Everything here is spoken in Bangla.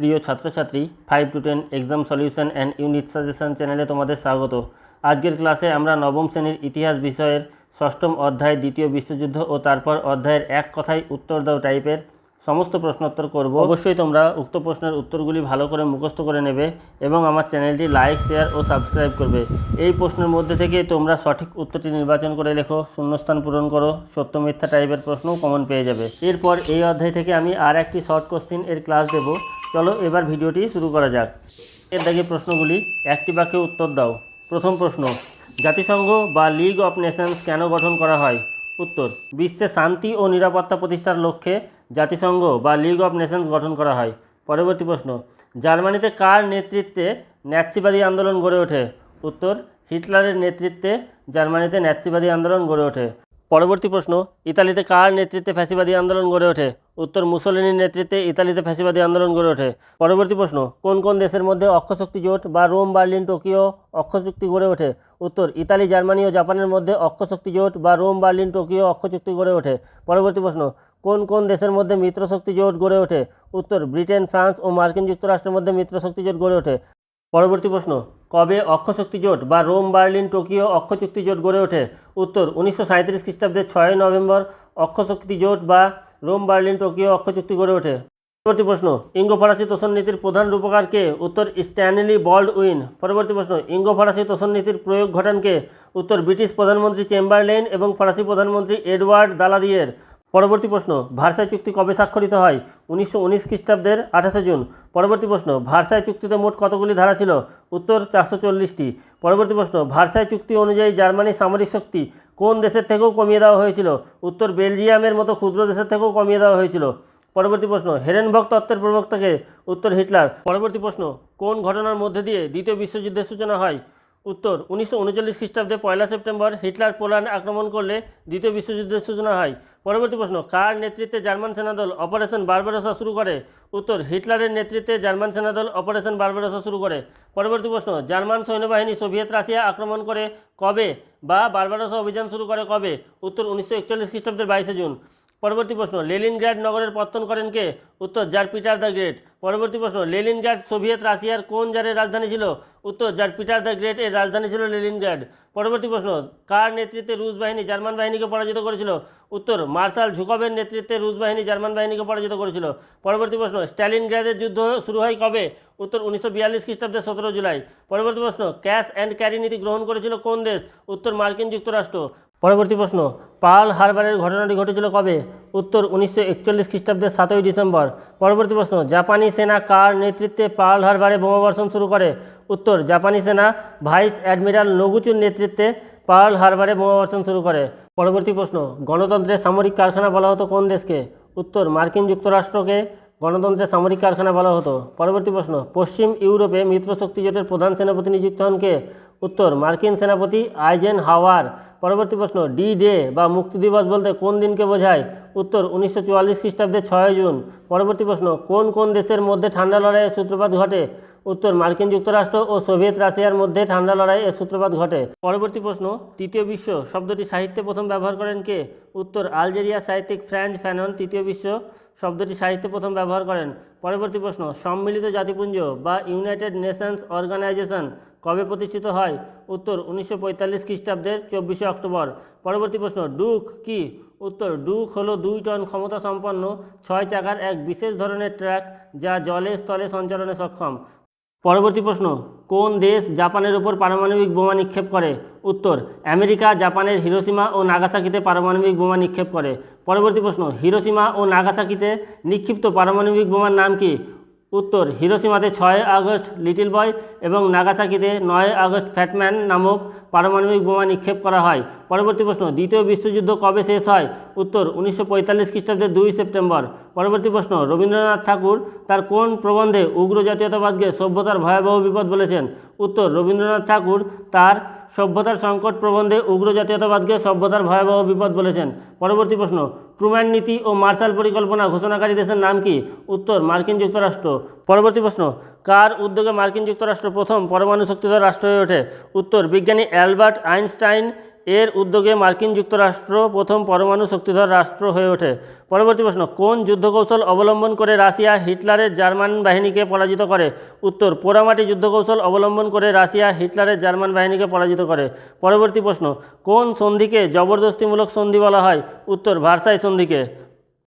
প্রিয় ছাত্রছাত্রী five two ten exam solution and unit suggestion চ্যানেলে তোমাদের স্বাগত। আজকের ক্লাসে আমরা নবম শ্রেণির ইতিহাস বিষয়ের ষষ্ঠম অধ্যায়, দ্বিতীয় বিশ্বযুদ্ধ ও তারপর অধ্যায়ের এক কথায় উত্তর দাও টাইপের সমস্ত প্রশ্নোত্তর করব। অবশ্যই তোমরা উক্ত প্রশ্নের উত্তরগুলি ভালো করে মুখস্থ করে নেবে এবং আমার চ্যানেলটি লাইক শেয়ার ও সাবস্ক্রাইব করবে। এই প্রশ্নের মধ্যে থেকে তোমরা সঠিক উত্তরটি নির্বাচন করে লেখো, শূন্যস্থান পূরণ করো, সত্য মিথ্যা টাইপের প্রশ্নও কমন পেয়ে যাবে। এরপর এই অধ্যায় থেকে আমি আর একটি শর্ট কোশ্চিন এর ক্লাস দেব। চলো এবার ভিডিওটি শুরু করা যাক। এর দাগে প্রশ্নগুলি, একটি বাক্যে উত্তর দাও। প্রথম প্রশ্ন, জাতিসংঘ বা লিগ অফ নেশনস কেন গঠন করা হয়? উত্তর, বিশ্বে শান্তি ও নিরাপত্তা প্রতিষ্ঠার লক্ষ্যে জাতিসংঘ বা লিগ অফ নেশনস গঠন করা হয়। পরবর্তী প্রশ্ন, জার্মানিতে কার নেতৃত্বে ন্যাৎসিবাদী আন্দোলন গড়ে ওঠে? উত্তর, হিটলারের নেতৃত্বে জার্মানিতে ন্যাৎসিবাদী আন্দোলন গড়ে ওঠে। পরবর্তী প্রশ্ন, ইতালিতে কার নেতৃত্বে ফ্যাসিবাদী আন্দোলন গড়ে ওঠে? উত্তর, মুসোলিনির নেতৃত্বে ইতালিতে ফ্যাসিবাদী আন্দোলন গড়ে ওঠে। পরবর্তী প্রশ্ন, কোন কোন দেশের মধ্যে অক্ষশক্তি জোট বা রোম, বার্লিন, টোকিও অক্ষচুক্তি গড়ে ওঠে? উত্তর, ইতালি, জার্মানি ও জাপানের মধ্যে অক্ষশক্তি জোট বা রোম, বার্লিন, টোকিও অক্ষচুক্তি গড়ে ওঠে। পরবর্তী প্রশ্ন, কোন কোন দেশের মধ্যে মিত্রশক্তি জোট গড়ে ওঠে? উত্তর, ব্রিটেন, ফ্রান্স ও মার্কিন যুক্তরাষ্ট্রের মধ্যে মিত্রশক্তি জোট গড়ে ওঠে। পরবর্তী প্রশ্ন কবে অক্ষশক্তি জোট বা রোম, বার্লিন, টোকিও অক্ষচুক্তি জোট গড়ে ওঠে? উত্তর, উনিশশো সাঁত্রিশ খ্রিস্টাব্দের ছয় নভেম্বর অক্ষশক্তি জোট বা রোম, বার্লিন, টোকিও অক্ষচুক্তি গড়ে ওঠে? পরবর্তী প্রশ্ন ইঙ্গো ফরাসি তোষণ নীতির প্রধান রূপকার কে? উত্তর, স্ট্যানলি বল্ড উইন পরবর্তী প্রশ্ন ইঙ্গো ফরাসি তোষণ নীতির প্রয়োগ ঘটান কে? উত্তর, ব্রিটিশ প্রধানমন্ত্রী চেম্বারলেন এবং ফরাসি প্রধানমন্ত্রী এডওয়ার্ড দালাদিয়ের। পরবর্তী প্রশ্ন, ভার্সাই চুক্তি কবে স্বাক্ষরিত হয়? উনিশশো উনিশ খ্রিস্টাব্দের আঠাশে জুন। পরবর্তী প্রশ্ন, ভার্সাই চুক্তিতে মোট কতগুলি ধারা ছিল? উত্তর চারশো চল্লিশটি। পরবর্তী প্রশ্ন, ভার্সাই চুক্তি অনুযায়ী জার্মানির সামরিক শক্তি কোন দেশের থেকেও কমিয়ে দেওয়া হয়েছিল? উত্তর, বেলজিয়ামের মতো ক্ষুদ্র দেশের থেকেও কমিয়ে দেওয়া হয়েছিল। পরবর্তী প্রশ্ন হেরেনভক তত্ত্বের প্রবক্তাকে উত্তর হিটলার। পরবর্তী প্রশ্ন, কোন ঘটনার মধ্যে দিয়ে দ্বিতীয় বিশ্বযুদ্ধের সূচনা হয়? উত্তর, উনিশশো উনচল্লিশ খ্রিস্টাব্দে পয়লা সেপ্টেম্বর হিটলার পোল্যান্ড আক্রমণ করলে দ্বিতীয় বিশ্বযুদ্ধের সূচনা হয়। পরবর্তী প্রশ্ন, কার নেতৃত্বে জার্মান সেনাদল অপারেশন বারবারসা শুরু করে? উত্তর, হিটলারের নেতৃত্বে জার্মান সেনাদল অপারেশন বারবারোসা শুরু করে। পরবর্তী প্রশ্ন, জার্মান সৈন্যবাহিনী সোভিয়েত রাশিয়া আক্রমণ করে কবে বা বারবারসা অভিযান শুরু করে কবে? উত্তর, উনিশশো একচল্লিশ খ্রিস্টাব্দের বাইশে জুন। পরবর্তী প্রশ্ন, লেলিনগ্রাড নগরের পত্তন করেন কে? উত্তর, জার পিটার দ্য গ্রেট। পরবর্তী প্রশ্ন লেলিনগ্র্যাড সোভিয়েত রাশিয়ার কোন জারের রাজধানী ছিল? উত্তর, জার পিটার দ্য গ্রেট এর রাজধানী ছিল লেলিনগ্র্যাড পরবর্তী প্রশ্ন, কার নেতৃত্বে রুশ বাহিনী জার্মান বাহিনীকে পরাজিত করেছিল? উত্তর, মার্শাল ঝুকবের নেতৃত্বে রুশ বাহিনী জার্মান বাহিনীকে পরাজিত করেছিল। পরবর্তী প্রশ্ন স্ট্যালিনগ্র্যাডের যুদ্ধ শুরু হয় কবে? উত্তর, উনিশশো বিয়াল্লিশ খ্রিস্টাব্দের সতেরো জুলাই। পরবর্তী প্রশ্ন, ক্যাশ অ্যান্ড ক্যারি নীতি গ্রহণ করেছিল কোন দেশ? উত্তর, মার্কিন যুক্তরাষ্ট্র। পরবর্তী প্রশ্ন পাল হারবারের ঘটনাটি ঘটেছিল কবে? উত্তর উনিশশো একচল্লিশ খ্রিস্টাব্দের সাতই ডিসেম্বর। পরবর্তী প্রশ্ন, জাপানি সেনা কার নেতৃত্বে পার্ল হারবারে বোমাবর্ষণ শুরু করে? উত্তর, জাপানি সেনা ভাইস অ্যাডমিরাল নগুচুর নেতৃত্বে পার্ল হারবারে বোমাবর্ষণ শুরু করে। পরবর্তী প্রশ্ন, গণতন্ত্রের সামরিক কারখানা বলা হতো কোন দেশকে? উত্তর, মার্কিন যুক্তরাষ্ট্রকে। গণতন্ত্রের সামরিক কারখানা বলা হতো। পরবর্তী প্রশ্ন, পশ্চিম ইউরোপে মিত্রশক্তি জোটের প্রধান সেনাপতি নিযুক্ত হন কে? উত্তর, মার্কিন সেনাপতি আইজেন হাওয়ার পরবর্তী প্রশ্ন ডি ডে বা মুক্তি দিবস বলতে কোন দিনকে বোঝায়? উত্তর, উনিশশো চুয়াল্লিশ খ্রিস্টাব্দে ছয় জুন। পরবর্তী প্রশ্ন, কোন কোন দেশের মধ্যে ঠান্ডা লড়াইয়ের সূত্রপাত ঘটে? উত্তর, মার্কিন যুক্তরাষ্ট্র ও সোভিয়েত রাশিয়ার মধ্যে ঠান্ডা লড়াই এর সূত্রপাত ঘটে। পরবর্তী প্রশ্ন, তৃতীয় বিশ্ব শব্দটি সাহিত্যে প্রথম ব্যবহার করেন কে? উত্তর, আলজেরিয়া সাহিত্যিক ফ্রান্স ফ্যানন তৃতীয় বিশ্ব শব্দটি সাহিত্যে প্রথম ব্যবহার করেন। পরবর্তী প্রশ্ন, সম্মিলিত জাতিপুঞ্জ বা ইউনাইটেড নেশনস অর্গানাইজেশন কবে প্রতিষ্ঠিত হয়? উত্তর, উনিশশো পঁয়তাল্লিশ খ্রিস্টাব্দের চব্বিশে অক্টোবর। পরবর্তী প্রশ্ন, ডুক কি? উত্তর, ডুক হলো দুই টন ক্ষমতা সম্পন্ন ছয় চাকার এক বিশেষ ধরনের ট্র্যাক যা জলে স্থলে সঞ্চালনে সক্ষম। পরবর্তী প্রশ্ন, কোন দেশ জাপানের উপর পারমাণবিক বোমা নিক্ষেপ করে? উত্তর, আমেরিকা, জাপানের হিরোসীমা ও নাগাসাকিতে পারমাণবিক বোমা নিক্ষেপ করে। পরবর্তী প্রশ্ন, হিরোসীমা ও নাগাসাকিতে নিক্ষিপ্ত পারমাণবিক বোমার নাম কি? উত্তর, হিরোসীমাতে ছয় আগস্ট লিটল বয় এবং নাগাসাকিতে নয় আগস্ট ফ্যাটম্যান নামক পারমাণবিক বোমা নিক্ষেপ করা হয়। পরবর্তী প্রশ্ন, দ্বিতীয় বিশ্বযুদ্ধ কবে শেষ হয়? উত্তর, উনিশশো পঁয়তাল্লিশ খ্রিস্টাব্দে দুই সেপ্টেম্বর। পরবর্তী প্রশ্ন, রবীন্দ্রনাথ ঠাকুর তার কোন প্রবন্ধে উগ্র জাতীয়তাবাদকে সভ্যতার ভয়াবহ বিপদ বলেছেন? উত্তর, রবীন্দ্রনাথ ঠাকুর তার সভ্যতার সংকট প্রবন্ধে উগ্র জাতীয়তাবাদকে সভ্যতার ভয়াবহ বিপদ বলেছেন। পরবর্তী প্রশ্ন ট্রুম্যান নীতি ও মার্শাল পরিকল্পনা ঘোষণাকারী দেশের নাম কি? উত্তর, মার্কিন যুক্তরাষ্ট্র। পরবর্তী প্রশ্ন, কার উদ্যোগে মার্কিন যুক্তরাষ্ট্র প্রথম পরমাণু শক্তিধর রাষ্ট্র হয়ে ওঠে? উত্তর, বিজ্ঞানী অ্যালবার্ট আইনস্টাইন এর উদ্যোগে মার্কিন যুক্তরাষ্ট্র প্রথম পরমাণু শক্তিধর রাষ্ট্র হয়ে ওঠে। পরবর্তী প্রশ্ন, কোন যুদ্ধকৌশল অবলম্বন করে রাশিয়া হিটলারের জার্মান বাহিনীকে পরাজিত করে? উত্তর, পোড়ামাটি যুদ্ধকৌশল অবলম্বন করে রাশিয়া হিটলারের জার্মান বাহিনীকে পরাজিত করে। পরবর্তী প্রশ্ন, কোন সন্ধিকে জবরদস্তিমূলক সন্ধি বলা হয়? উত্তর, ভার্সাই সন্ধিকে।